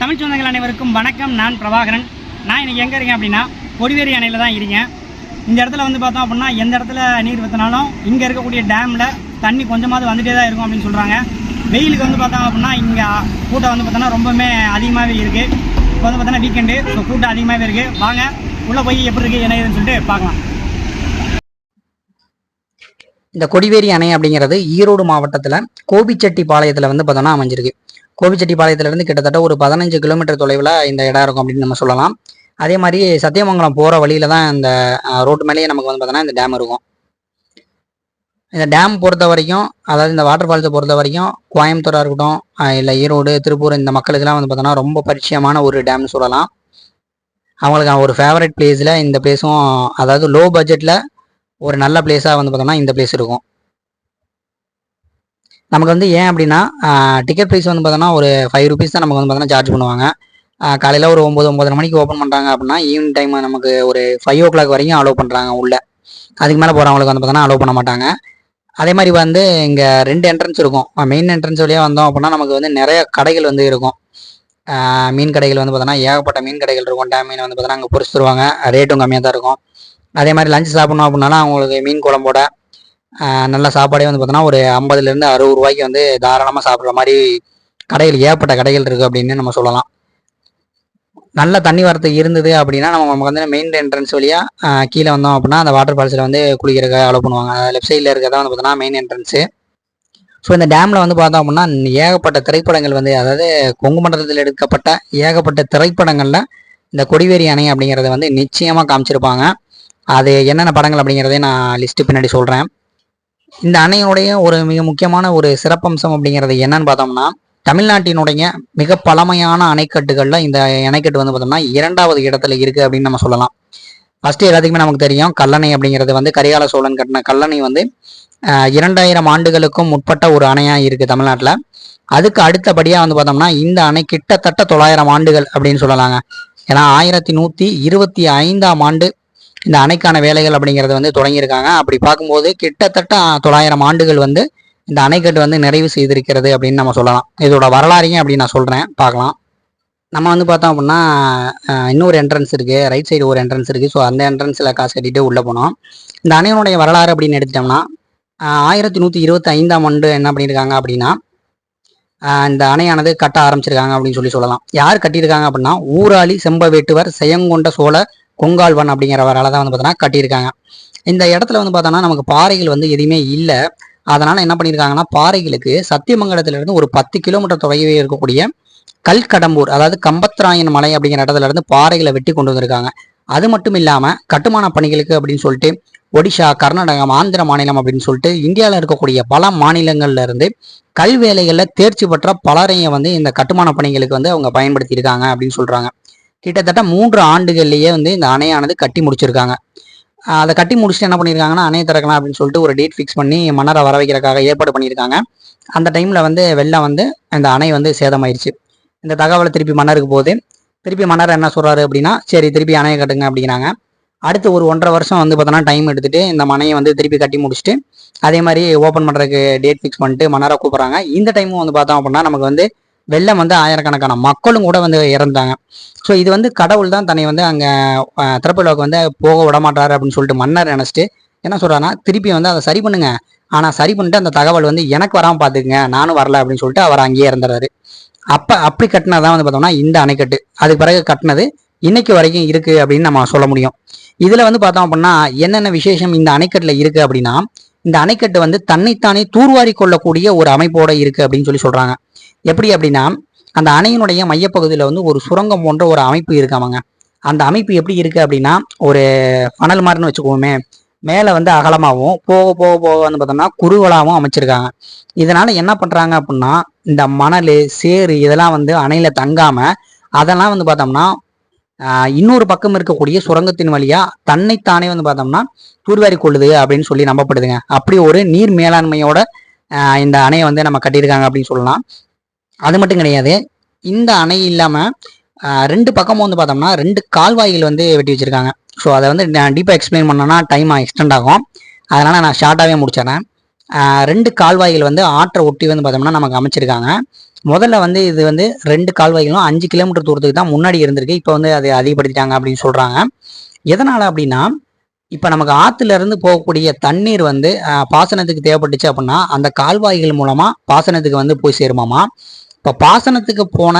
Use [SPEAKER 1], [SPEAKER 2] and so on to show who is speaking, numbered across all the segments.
[SPEAKER 1] தமிழ் சொந்தங்கள் அனைவருக்கும் வணக்கம். நான் பிரபாகரன். நான் இன்றைக்கி எங்கே இருக்கேன் அப்படின்னா கொடிவேரி அணையில் தான் இருக்கேன். இந்த இடத்துல வந்து பார்த்தோம் அப்படின்னா எந்த இடத்துல நீர் வத்தினாலும் இங்கே இருக்கக்கூடிய டேமில் தண்ணி கொஞ்சமாவது வந்துட்டே தான் இருக்கும் அப்படின்னு சொல்கிறாங்க வெயிலுக்கு வந்து பார்த்தோம் அப்படின்னா இங்கே கூட்டம் வந்து பார்த்தோன்னா ரொம்பவுமே அதிகமாகவே இருக்குது இப்போ வந்து பார்த்தோன்னா வீக்கெண்டு ஸோ கூட்டம் அதிகமாகவே இருக்குது வாங்க உள்ளே போய் எப்படி இருக்குது என்ன ஏதுன்னு சொல்லிட்டு பார்க்கலாம்.
[SPEAKER 2] இந்த கொடிவேரி அணை அப்படிங்கிறது ஈரோடு மாவட்டத்தில் கோபிச்செட்டி பாளையத்தில் வந்து பார்த்தோன்னா அமைஞ்சிருக்கு. கோபிச்செட்டிப்பாளையத்திலிருந்து கிட்டத்தட்ட ஒரு பதினஞ்சு கிலோமீட்டர் தொலைவில் இந்த இடம் இருக்கும் அப்படின்னு நம்ம சொல்லலாம். அதே மாதிரி சத்தியமங்கலம் போகிற வழியில தான் இந்த ரோட்டு மேலேயே நமக்கு வந்து பார்த்தோன்னா இந்த டேம் இருக்கும். இந்த டேம் பொறுத்த வரைக்கும் அதாவது இந்த வாட்டர் ஃபால்ஸை பொறுத்த வரைக்கும் கோயம்புத்தூராக இருக்கட்டும் இல்லை ஈரோடு திருப்பூர் இந்த மக்களுக்கெல்லாம் வந்து பார்த்தோன்னா ரொம்ப பரிச்சயமான ஒரு டேம்னு சொல்லலாம். அவங்களுக்கு ஒரு ஃபேவரட் பிளேஸில் இந்த பிளேஸும் அதாவது லோ பட்ஜெட்டில் ஒரு நல்ல பிளேஸாக வந்து பார்த்தோன்னா இந்த பிளேஸ் இருக்கும். நமக்கு வந்து ஏன் அப்படின்னா டிக்கெட் ப்ரைஸ் வந்து பார்த்தோன்னா ஒரு ஃபைவ் ருபீஸ் தான் நமக்கு வந்து பார்த்தோன்னா சார்ஜ் பண்ணுவாங்க. காலையில் ஒரு ஒம்பது ஒம்பதரை மணிக்கு ஓப்பன் பண்ணுறாங்க அப்படின்னா ஈவினிங் டைம் நமக்கு ஒரு ஃபைவ் ஓ கிளாக் வரைக்கும் அலோவ் பண்ணுறாங்க உள்ள. அதுக்கு மேலே போகிறவங்களுக்கு வந்து பார்த்தோன்னா அலோவ் பண்ண மாட்டாங்க. அதே மாதிரி வந்து இங்கே ரெண்டு என்ட்ரன்ஸ் இருக்கும். மெயின் என்ட்ரன்ஸ் வழியாக வந்தோம் அப்படின்னா நமக்கு வந்து நிறைய கடைகள் வந்து இருக்கும். மீன் கடைகள் வந்து பார்த்தோன்னா ஏகப்பட்ட மீன் கடைகள் இருக்கும். டேம் மீன் வந்து பார்த்தோன்னா அங்கே பொரிச்சு தருவாங்க ரேட்டும் கம்மியாக தான் இருக்கும். அதே மாதிரி லஞ்ச் சாப்பிட்ணும் அப்படின்னாலும் அவங்களுக்கு மீன் குழம்போட நல்ல சாப்பாடே வந்து பார்த்தோன்னா ஒரு ஐம்பதுலேருந்து அறுபது ரூபாய்க்கு வந்து தாராளமாக சாப்பிட்ற மாதிரி கடைகள் ஏகப்பட்ட கடைகள் இருக்குது அப்படின்னு நம்ம சொல்லலாம். நல்ல தண்ணி வரத்து இருந்தது அப்படின்னா நம்ம நமக்கு வந்து மெயின் என்ட்ரன்ஸ் வழியாக கீழே வந்தோம் அப்படின்னா அந்த வாட்டர் ஃபால்ஸில் வந்து குளிக்கிறக்க அலோவ் பண்ணுவாங்க. லெஃப்ட் சைடில் இருக்கிறதா வந்து பார்த்தோன்னா மெயின் என்ட்ரன்ஸு ஸோ இந்த டேமில் வந்து பார்த்தோம் அப்படின்னா ஏகப்பட்ட திரைப்படங்கள் வந்து அதாவது கொங்கு மண்டலத்தில் எடுக்கப்பட்ட ஏகப்பட்ட திரைப்படங்களில் இந்த கொடிவேரி அணை அப்படிங்கிறத வந்து நிச்சயமாக காமிச்சிருப்பாங்க. அது என்னென்ன படங்கள் அப்படிங்கிறதையும் நான் லிஸ்ட்டு பின்னாடி சொல்கிறேன் இந்த அணையினுடைய ஒரு மிக முக்கியமான ஒரு சிறப்பம்சம் அப்படிங்கிறது என்னன்னு பார்த்தோம்னா தமிழ்நாட்டினுடைய மிக பழமையான அணைக்கட்டுகளில் இந்த அணைக்கட்டு வந்து பார்த்தோம்னா இரண்டாவது இடத்துல இருக்குது அப்படின்னு நம்ம சொல்லலாம். ஃபர்ஸ்ட் எல்லாத்துக்குமே நமக்கு தெரியும் கல்லணை அப்படிங்கிறது வந்து கரிகால சோழன் கட்டின கல்லணை வந்து இரண்டாயிரம் ஆண்டுகளுக்கும் முற்பட்ட ஒரு அணையாக இருக்குது தமிழ்நாட்டில். அதுக்கு அடுத்தபடியாக வந்து பார்த்தோம்னா இந்த அணை கிட்டத்தட்ட தொள்ளாயிரம் ஆண்டுகள் அப்படின்னு சொல்லலாங்க. ஏன்னா ஆயிரத்தி நூற்றி இருபத்தி ஐந்தாம் ஆண்டு இந்த அணைக்கான வேலைகள் அப்படிங்கிறது வந்து தொடங்கியிருக்காங்க. அப்படி பார்க்கும்போது கிட்டத்தட்ட தொள்ளாயிரம் ஆண்டுகள் வந்து இந்த அணைக்கட்டு வந்து நிறைவு செய்திருக்கிறது அப்படின்னு நம்ம சொல்லலாம். இதோட வரலாறையும் அப்படின்னு நான் சொல்கிறேன் பார்க்கலாம். நம்ம வந்து பார்த்தோம் அப்படின்னா இன்னொரு என்ட்ரன்ஸ் இருக்குது ரைட் சைடு ஒரு என்ட்ரன்ஸ் இருக்குது ஸோ அந்த என்ட்ரன்ஸில் காசு கட்டிட்டு உள்ளே போனோம். இந்த அணையினுடைய வரலாறு அப்படின்னு எடுத்துட்டோம்னா ஆயிரத்தி நூற்றி இருபத்தி ஐந்தாம் ஆண்டு என்ன பண்ணியிருக்காங்க அப்படின்னா இந்த அணையானது கட்ட ஆரம்பிச்சிருக்காங்க அப்படின்னு சொல்லி சொல்லலாம். யார் கட்டியிருக்காங்க அப்படின்னா ஊராளி செம்பவேட்டுவர் செயங்கொண்ட சோழ கொங்கால்வன் அப்படிங்கிறவரால தான் வந்து பார்த்தோன்னா கட்டியிருக்காங்க. இந்த இடத்துல வந்து பார்த்தோன்னா நமக்கு பாறைகள் வந்து எதுவுமே இல்லை. அதனால் என்ன பண்ணியிருக்காங்கன்னா பாறைகளுக்கு சத்தியமங்கலத்திலிருந்து ஒரு பத்து கிலோமீட்டர் தொலைவே இருக்கக்கூடிய கல்கடம்பூர் அதாவது கம்பத்ராயன் மலை அப்படிங்கிற இடத்துல இருந்து பாறைகளை வெட்டி கொண்டு வந்திருக்காங்க. அது மட்டும் இல்லாமல் கட்டுமான பணிகளுக்கு அப்படின்னு சொல்லிட்டு ஒடிஷா கர்நாடகம் ஆந்திர மாநிலம் அப்படின்னு சொல்லிட்டு இந்தியாவில் இருக்கக்கூடிய பல மாநிலங்கள்ல இருந்து தேர்ச்சி பெற்ற பலரையும் வந்து இந்த கட்டுமான பணிகளுக்கு வந்து அவங்க பயன்படுத்தியிருக்காங்க அப்படின்னு சொல்கிறாங்க கிட்டத்தட்ட மூன்று ஆண்டுகள்லேயே வந்து இந்த அணையானது கட்டி முடிச்சிருக்காங்க. அதை கட்டி முடிச்சுட்டு என்ன பண்ணியிருக்காங்கன்னா அணையை திறக்கலாம் அப்படின்னு சொல்லிட்டு ஒரு டேட் ஃபிக்ஸ் பண்ணி மன்னரை வர ஏற்பாடு பண்ணியிருக்காங்க. அந்த டைமில் வந்து வெள்ளம் வந்து அந்த அணை வந்து சேதமாயிருச்சு. இந்த தகவலை திருப்பி மன்னருக்கு போகுது. திருப்பி மன்னர் என்ன சொல்கிறாரு அப்படின்னா சரி திருப்பி அணையை கட்டுங்க அப்படிங்கிறாங்க. அடுத்து ஒரு ஒன்றரை வருஷம் வந்து பார்த்தோன்னா டைம் எடுத்துட்டு இந்த மனையை வந்து திருப்பி கட்டி முடிச்சுட்டு அதே மாதிரி ஓப்பன் பண்ணுறதுக்கு டேட் ஃபிக்ஸ் பண்ணிட்டு மன்னரை கூப்பிட்றாங்க. இந்த டைமும் வந்து பார்த்தோம் அப்படின்னா நமக்கு வந்து வெள்ளம் வந்து ஆயிரக்கணக்கான மக்களும் கூட வந்து இறந்தாங்க. ஸோ இது வந்து கடவுள் தான் தன்னை வந்து அங்கே திறப்பிழாவுக்கு வந்து போக விடமாட்டாரு அப்படின்னு சொல்லிட்டு மன்னர் நினச்சிட்டு என்ன சொல்றாருன்னா திருப்பி வந்து அதை சரி பண்ணுங்க. ஆனால் சரி பண்ணிட்டு அந்த தகவல் வந்து எனக்கு வராமல் பார்த்துக்குங்க. நானும் வரல அப்படின்னு சொல்லிட்டு அவர் அங்கேயே இறந்துறாரு அப்போ அப்படி கட்டினதான் வந்து பார்த்தோம்னா இந்த அணைக்கட்டு. அதுக்கு பிறகு கட்டினது இன்னைக்கு வரைக்கும் இருக்கு அப்படின்னு நம்ம சொல்ல முடியும். இதில் வந்து பார்த்தோம் அப்படின்னா என்னென்ன விசேஷம் இந்த அணைக்கட்டில் இருக்கு அப்படின்னா இந்த அணைக்கட்டு வந்து தன்னைத்தானே தூர்வாரி கொள்ளக்கூடிய ஒரு அமைப்போட இருக்கு அப்படின்னு சொல்லி சொல்றாங்க. எப்படி அப்படின்னா அந்த அணையினுடைய மையப்பகுதியில் வந்து ஒரு சுரங்கம் போன்ற ஒரு அமைப்பு இருக்காமங்க அந்த அமைப்பு எப்படி இருக்குது அப்படின்னா ஒரு ஃபனல் மாதிரின்னு வச்சுக்கோமே மேலே வந்து அகலமாகவும் போக போக போக வந்து பார்த்தோம்னா குறுகலாகவும் அமைச்சிருக்காங்க. இதனால் என்ன பண்ணுறாங்க அப்படின்னா இந்த மணல் சேறு இதெல்லாம் வந்து அணையில் தங்காமல் அதெல்லாம் வந்து பார்த்தோம்னா இன்னொரு பக்கம் இருக்கக்கூடிய சுரங்கத்தின் வழியா தன்னைத்தானே வந்து பார்த்தோம்னா தூர்வாரி கொள்ளுது அப்படின்னு சொல்லி நம்பப்படுதுங்க. அப்படி ஒரு நீர் மேலாண்மையோட இந்த அணையை வந்து நம்ம கட்டியிருக்காங்க அப்படின்னு சொல்லலாம். அது மட்டும் கிடையாது. இந்த அணை இல்லாமல் ரெண்டு பக்கமும் வந்து பார்த்தோம்னா ரெண்டு கால்வாய்கள் வந்து வெட்டி வச்சிருக்காங்க. ஸோ அதை வந்து நான் டீப்பாக எக்ஸ்பிளைன் பண்ணோன்னா டைம் எக்ஸ்டெண்ட் ஆகும். அதனால் நான் ஷார்ட்டாகவே முடிச்சிடறேன். ரெண்டு கால்வாய்கள் வந்து ஆற்றை ஒட்டி வந்து பார்த்தோம்னா நமக்கு அமைச்சிருக்காங்க. முதல்ல வந்து இது வந்து ரெண்டு கால்வாய்களும் அஞ்சு கிலோமீட்டர் தூரத்துக்கு தான் முன்னாடி இருந்திருக்கு. இப்போ வந்து அதை அதிகப்படுத்திட்டாங்க அப்படின்னு சொல்கிறாங்க எதனால் அப்படின்னா இப்போ நமக்கு ஆற்றுலேருந்து இருந்து போகக்கூடிய தண்ணீர் வந்து பாசனத்துக்கு தேவைப்பட்டுச்சு அப்படின்னா அந்த கால்வாய்கள் மூலமாக பாசனத்துக்கு வந்து போய் சேருமாமா? இப்போ பாசனத்துக்கு போன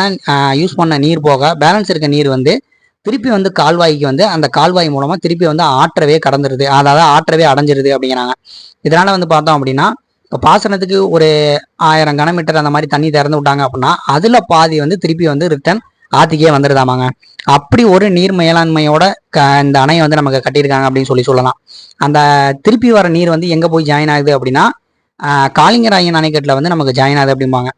[SPEAKER 2] யூஸ் பண்ண நீர் போக பேலன்ஸ் இருக்க நீர் வந்து திருப்பி வந்து கால்வாய்க்கு வந்து அந்த கால்வாய் மூலமாக திருப்பி வந்து ஆற்றவே கடந்துருது. அதாவது ஆற்றவே அடைஞ்சிருது அப்படிங்கிறாங்க. இதனால் வந்து பார்த்தோம் அப்படின்னா இப்போ பாசனத்துக்கு ஒரு ஆயிரம் கனமீட்டர் அந்த மாதிரி தண்ணி திறந்து விட்டாங்க அப்படின்னா அதில் பாதி வந்து திருப்பி வந்து ரிட்டர்ன் ஆத்திக்கே வந்துருதாமாங்க. அப்படி ஒரு நீர் மேலாண்மையோட க இந்த அணையை வந்து நமக்கு கட்டியிருக்காங்க அப்படின்னு சொல்லி சொல்லலாம். அந்த திருப்பி வர நீர் வந்து எங்கே போய் ஜாயின் ஆகுது அப்படின்னா காளிங்கராயன் அணைக்கட்டில் வந்து நமக்கு ஜாயின் ஆகுது அப்படிம்பாங்க.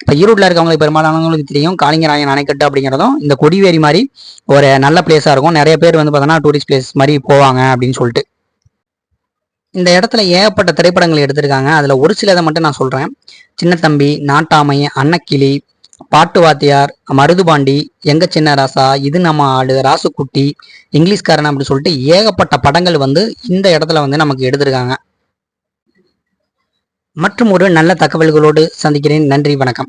[SPEAKER 2] இப்போ ஈரோட்டில் இருக்கவங்களுக்கு பெரும்பாலானவங்களுக்கு தெரியும். காளிங்கராயன் அணைக்கட்டு அப்படிங்கிறதும் இந்த கொடிவேரி மாதிரி ஒரு நல்ல பிளேஸாக இருக்கும். நிறைய பேர் வந்து பார்த்தோன்னா டூரிஸ்ட் பிளேஸ் மாதிரி போவாங்க அப்படின்னு சொல்லிட்டு. இந்த இடத்துல ஏகப்பட்ட திரைப்படங்கள் எடுத்திருக்காங்க. அதில் ஒரு சிலதை மட்டும் நான் சொல்கிறேன் சின்னத்தம்பி நாட்டாமை அன்னக்கிளி பாட்டு வாத்தியார் மருதுபாண்டி எங்க சின்ன ராசா இது நம்ம ஆடு ராசுக்குட்டி இங்கிலீஷ்காரன் அப்படின்னு சொல்லிட்டு ஏகப்பட்ட படங்கள் வந்து இந்த இடத்துல வந்து நமக்கு எடுத்திருக்காங்க. மற்றும் ஒரு நல்ல தகவல்களோடு சந்திக்கிறேன். நன்றி வணக்கம்.